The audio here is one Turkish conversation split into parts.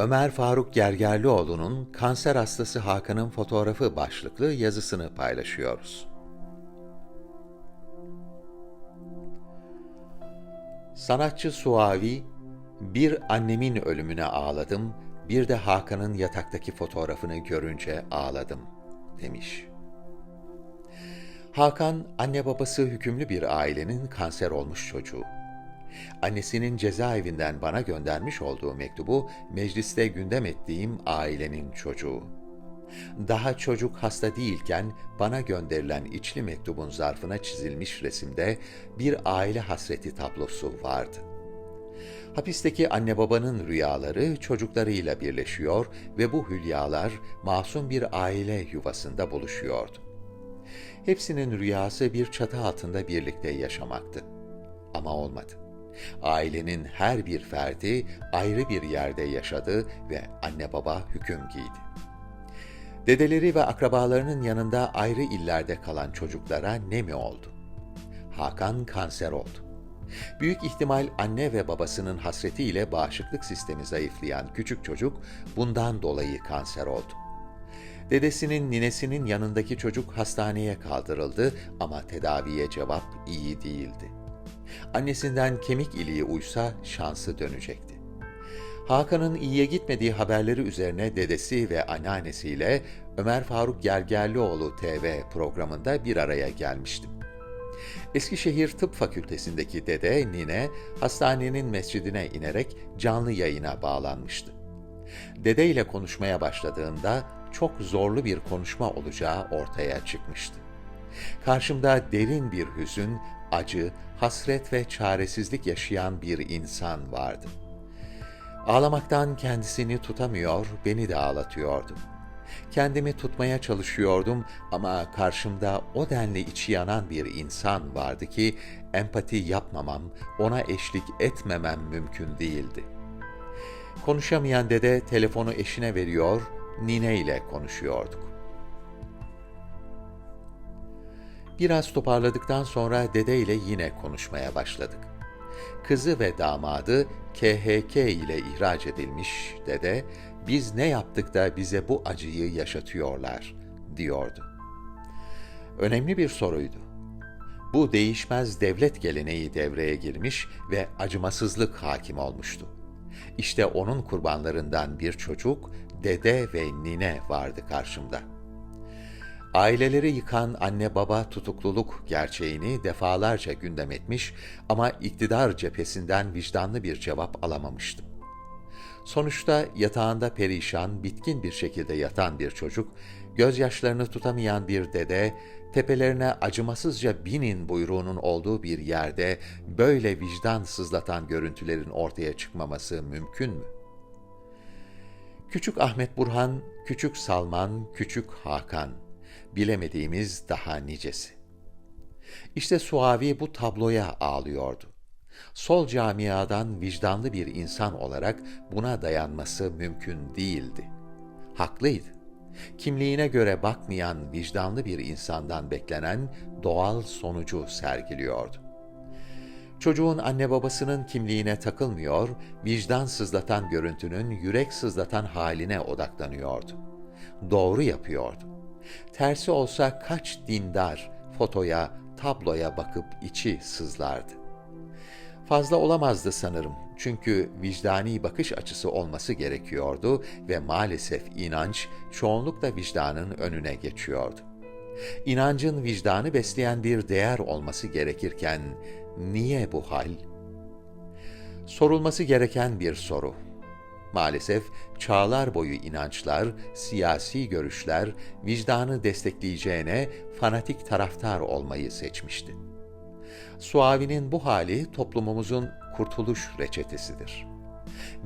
Ömer Faruk Gergerlioğlu'nun kanser hastası Hakan'ın fotoğrafı başlıklı yazısını paylaşıyoruz. Sanatçı Suavi, bir annemin ölümüne ağladım, bir de Hakan'ın yataktaki fotoğrafını görünce ağladım, demiş. Hakan, anne babası hükümlü bir ailenin kanser olmuş çocuğu. Annesinin cezaevinden bana göndermiş olduğu mektubu mecliste gündem ettiğim ailenin çocuğu. Daha çocuk hasta değilken bana gönderilen içli mektubun zarfına çizilmiş resimde bir aile hasreti tablosu vardı. Hapisteki anne babanın rüyaları çocuklarıyla birleşiyor ve bu hülyalar masum bir aile yuvasında buluşuyordu. Hepsinin rüyası bir çatı altında birlikte yaşamaktı. Ama olmadı. Ailenin her bir ferdi ayrı bir yerde yaşadı ve anne baba hüküm giydi. Dedeleri ve akrabalarının yanında ayrı illerde kalan çocuklara ne mi oldu? Hakan kanser oldu. Büyük ihtimal anne ve babasının hasretiyle bağışıklık sistemi zayıflayan küçük çocuk bundan dolayı kanser oldu. Dedesinin ninesinin yanındaki çocuk hastaneye kaldırıldı ama tedaviye cevap iyi değildi. Annesinden kemik iliği uysa şansı dönecekti. Hakan'ın iyiye gitmediği haberleri üzerine dedesi ve anneannesiyle Ömer Faruk Gergerlioğlu TV programında bir araya gelmiştim. Eskişehir Tıp Fakültesindeki dede Nine, hastanenin mescidine inerek canlı yayına bağlanmıştı. Dede ile konuşmaya başladığında çok zorlu bir konuşma olacağı ortaya çıkmıştı. Karşımda derin bir hüzün, acı, hasret ve çaresizlik yaşayan bir insan vardı. Ağlamaktan kendisini tutamıyor, beni de ağlatıyordu. Kendimi tutmaya çalışıyordum ama karşımda o denli içi yanan bir insan vardı ki empati yapmamam, ona eşlik etmemem mümkün değildi. Konuşamayan dede telefonu eşine veriyor, Nine ile konuşuyorduk. Biraz toparladıktan sonra dede ile yine konuşmaya başladık. Kızı ve damadı KHK ile ihraç edilmiş dede, biz ne yaptık da bize bu acıyı yaşatıyorlar, diyordu. Önemli bir soruydu. Bu değişmez devlet geleneği devreye girmiş ve acımasızlık hakim olmuştu. İşte onun kurbanlarından bir çocuk, dede ve nine vardı karşımda. Aileleri yıkan anne baba tutukluluk gerçeğini defalarca gündem etmiş ama iktidar cephesinden vicdanlı bir cevap alamamıştım. Sonuçta yatağında perişan, bitkin bir şekilde yatan bir çocuk, gözyaşlarını tutamayan bir dede, tepelerine acımasızca binin buyruğunun olduğu bir yerde böyle vicdan sızlatan görüntülerin ortaya çıkmaması mümkün mü? Küçük Ahmet Burhan, Küçük Salman, Küçük Hakan, bilemediğimiz daha nicesi. İşte Suavi bu tabloya ağlıyordu. Sol camiadan vicdanlı bir insan olarak buna dayanması mümkün değildi. Haklıydı. Kimliğine göre bakmayan vicdanlı bir insandan beklenen doğal sonucu sergiliyordu. Çocuğun anne babasının kimliğine takılmıyor, vicdan sızlatan görüntünün yürek sızlatan haline odaklanıyordu. Doğru yapıyordu. Tersi olsa kaç dindar fotoya, tabloya bakıp içi sızlardı. Fazla olamazdı sanırım. Çünkü vicdani bakış açısı olması gerekiyordu ve maalesef inanç çoğunlukla vicdanın önüne geçiyordu. İnancın vicdanı besleyen bir değer olması gerekirken niye bu hal? Sorulması gereken bir soru. Maalesef çağlar boyu inançlar, siyasi görüşler vicdanı destekleyeceğine fanatik taraftar olmayı seçmişti. Suavi'nin bu hali toplumumuzun kurtuluş reçetesidir.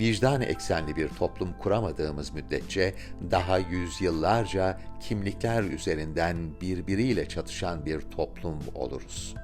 Vicdan eksenli bir toplum kuramadığımız müddetçe daha yüzyıllarca kimlikler üzerinden birbiriyle çatışan bir toplum oluruz.''